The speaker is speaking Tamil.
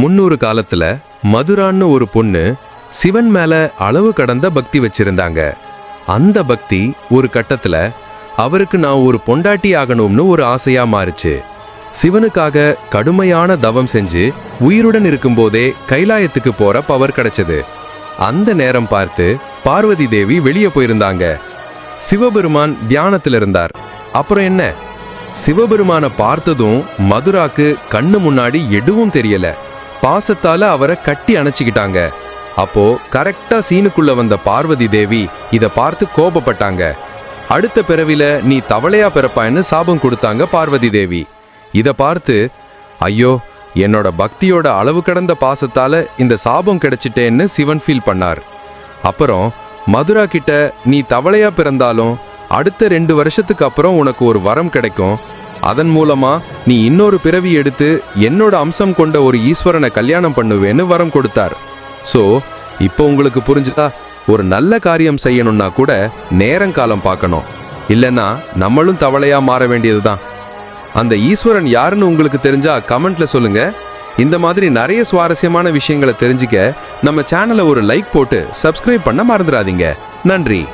முன்னொரு காலத்துல மதுரான்னு ஒரு பொண்ணு சிவன் மேல அளவு கடந்த பக்தி வச்சிருந்தாங்க. அந்த பக்தி ஒரு கட்டத்துல அவருக்கு நான் ஒரு பொண்டாட்டி ஆகணும்னு ஒரு ஆசையா மாறுச்சு. சிவனுக்காக கடுமையான தவம் செஞ்சு உயிருடன் இருக்கும்போதே கைலாயத்துக்கு போற பவர் கிடைச்சது. அந்த நேரம் பார்த்து பார்வதி தேவி வெளியே போயிருந்தாங்க. சிவபெருமான் தியானத்துல இருந்தார். அப்புறம் என்ன? சிவபெருமானை பார்த்ததும் மதுராக்கு கண்ணு முன்னாடி எதுவும் தெரியல. பாசத்தால அவரை கட்டி அணைச்சிக்கிட்டாங்க. அப்போ கரெக்டா சீனுக்குள்ள வந்த பார்வதி தேவி இதை பார்த்து கோபப்பட்டாங்க. அடுத்த பிறவில நீ தவளையா பிறப்பான்னு சாபம் கொடுத்தாங்க பார்வதி தேவி. இதை பார்த்து ஐயோ என்னோட பக்தியோட அளவு கடந்த பாசத்தால இந்த சாபம் கிடைச்சிட்டேன்னு சிவன் ஃபீல் பண்ணார். அப்புறம் மதுரா கிட்ட நீ தவளையா பிறந்தாலும் அடுத்த ரெண்டு வருஷத்துக்கு அப்புறம் உனக்கு ஒரு வரம் கிடைக்கும். அதன் மூலமா நீ இன்னொரு பிறவி எடுத்து என்னோட அம்சம் கொண்ட ஒரு ஈஸ்வரனை கல்யாணம் பண்ணுவேன்னு வரம் கொடுத்தார். ஸோ இப்போ உங்களுக்கு புரிஞ்சுதா? ஒரு நல்ல காரியம் செய்யணும்னா கூட நேரங்காலம் பார்க்கணும். இல்லைன்னா நம்மளும் தவளையா மாற வேண்டியதுதான். அந்த ஈஸ்வரன் யாருன்னு உங்களுக்கு தெரிஞ்சா கமெண்ட்ல சொல்லுங்க. இந்த மாதிரி நிறைய சுவாரஸ்யமான விஷயங்களை தெரிஞ்சுக்க நம்ம சேனலை ஒரு லைக் போட்டு சப்ஸ்கிரைப் பண்ண மறந்துடாதீங்க. நன்றி.